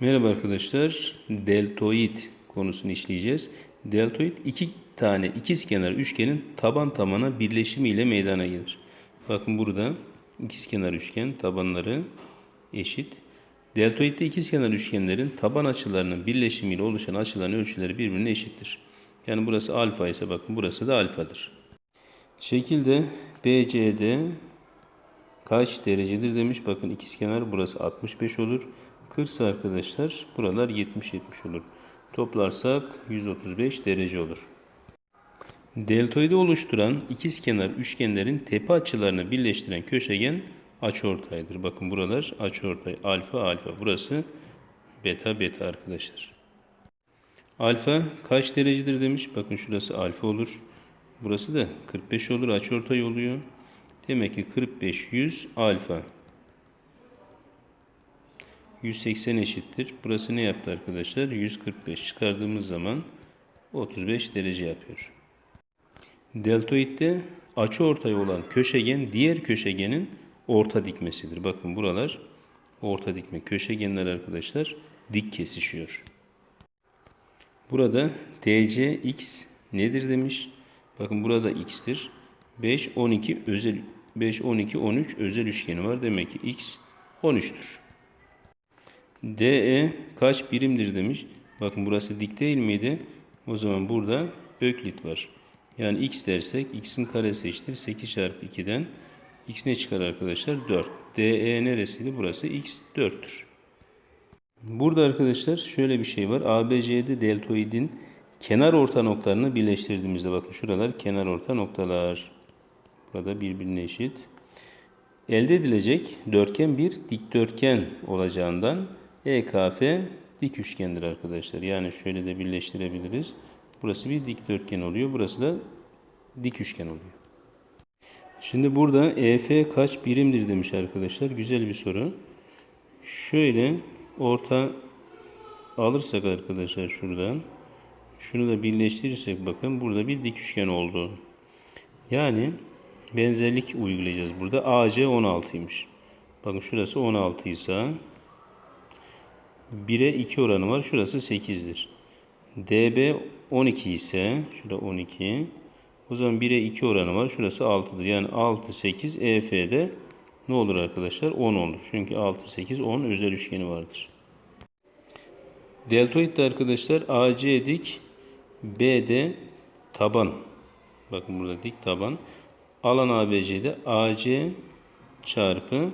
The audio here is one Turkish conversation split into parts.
Merhaba arkadaşlar. Deltoid konusunu işleyeceğiz. Deltoid iki tane ikizkenar üçgenin taban tabana birleşimi ile meydana gelir. Bakın burada ikizkenar üçgen tabanları eşit. Deltoidde ikizkenar üçgenlerin taban açılarının birleşimiyle oluşan açıların ölçüleri birbirine eşittir. Yani burası alfa ise bakın burası da alfadır. Şekilde BCD kaç derecedir demiş. Bakın ikizkenar burası 65 olur. Kırsa arkadaşlar buralar 70-70 olur. Toplarsak 135 derece olur. Deltoidi oluşturan ikizkenar üçgenlerin tepe açılarını birleştiren köşegen açıortaydır. Bakın buralar açıortay alfa alfa. Burası beta beta arkadaşlar. Alfa kaç derecedir demiş. Bakın şurası alfa olur. Burası da 45 olur. Açıortay oluyor. Demek ki 45 100 alfa. 180 eşittir. Burası ne yaptı arkadaşlar? 145 çıkardığımız zaman 35 derece yapıyor. Deltoidde açı ortay olan köşegen diğer köşegenin orta dikmesidir. Bakın buralar orta dikme. Köşegenler arkadaşlar dik kesişiyor. Burada DC x nedir demiş. Bakın burada x'tir. 5 12 özel 5 12 13 özel üçgeni var. Demek ki x 13'tür. DE kaç birimdir demiş. Bakın burası dik değil miydi? O zaman burada öklit var. Yani x dersek x'in karesi eşittir 8 çarpı 2'den. x ne çıkar arkadaşlar? 4. DE neresiydi? Burası x 4'tür. Burada arkadaşlar şöyle bir şey var. ABC'de deltoidin kenar orta noktalarını birleştirdiğimizde bakın şuralar kenar orta noktalar. Burada birbirine eşit. Elde edilecek dörtgen bir dikdörtgen olacağından EKF dik üçgendir arkadaşlar. Yani şöyle de birleştirebiliriz. Burası bir dikdörtgen oluyor. Burası da dik üçgen oluyor. Şimdi burada EF kaç birimdir demiş arkadaşlar. Güzel bir soru. Şöyle orta alırsak arkadaşlar şuradan şunu da birleştirirsek bakın burada bir dik üçgen oldu. Yani benzerlik uygulayacağız burada. AC 16'ymış. Bakın şurası 16 ise 1'e 2 oranı var. Şurası 8'dir. DB 12 ise şurada 12. O zaman 1'e 2 oranı var. Şurası 6'dır. Yani 6 8 EF'de ne olur arkadaşlar? 10 olur. Çünkü 6 8 10 özel üçgeni vardır. Deltoid de arkadaşlar AC dik BD taban. Bakın burada dik taban. Alan ABC'de AC çarpı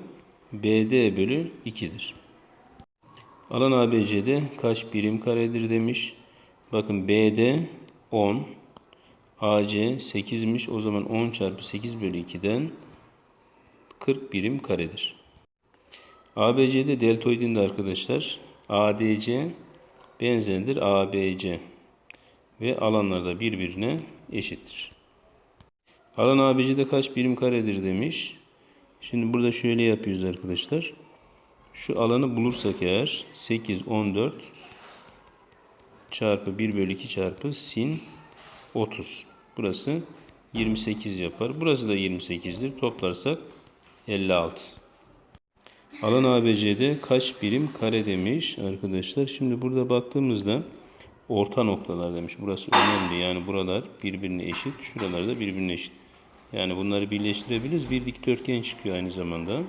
BD bölü 2'dir. Alan ABC'de kaç birim karedir demiş. Bakın BD 10. AC 8'miş. O zaman 10 çarpı 8 bölü 2'den 40 birim karedir. ABC'de deltoidin de arkadaşlar ADC benzerdir ABC ve alanlar da birbirine eşittir. Alan ABC'de kaç birim karedir demiş. Şimdi burada şöyle yapıyoruz arkadaşlar. Şu alanı bulursak eğer 8, 14 çarpı 1 bölü 2 çarpı sin 30. Burası 28 yapar. Burası da 28'dir. Toplarsak 56. Alan ABC'de kaç birim kare demiş arkadaşlar. Şimdi burada baktığımızda orta noktalar demiş. Burası önemli. Yani buralar birbirine eşit. Şuralar da birbirine eşit. Yani bunları birleştirebiliriz. Bir dikdörtgen çıkıyor aynı zamanda.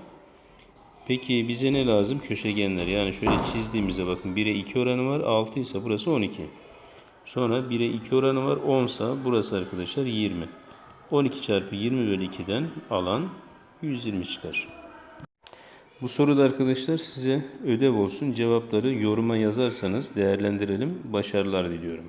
Peki bize ne lazım? Köşegenler. Yani şöyle çizdiğimizde bakın 1'e 2 oranı var. 6 ise burası 12. Sonra 1'e 2 oranı var. 10 ise burası arkadaşlar 20. 12 çarpı 20 bölü 2'den alan 120 çıkar. Bu soruda arkadaşlar size ödev olsun. Cevapları yoruma yazarsanız değerlendirelim. Başarılar diliyorum.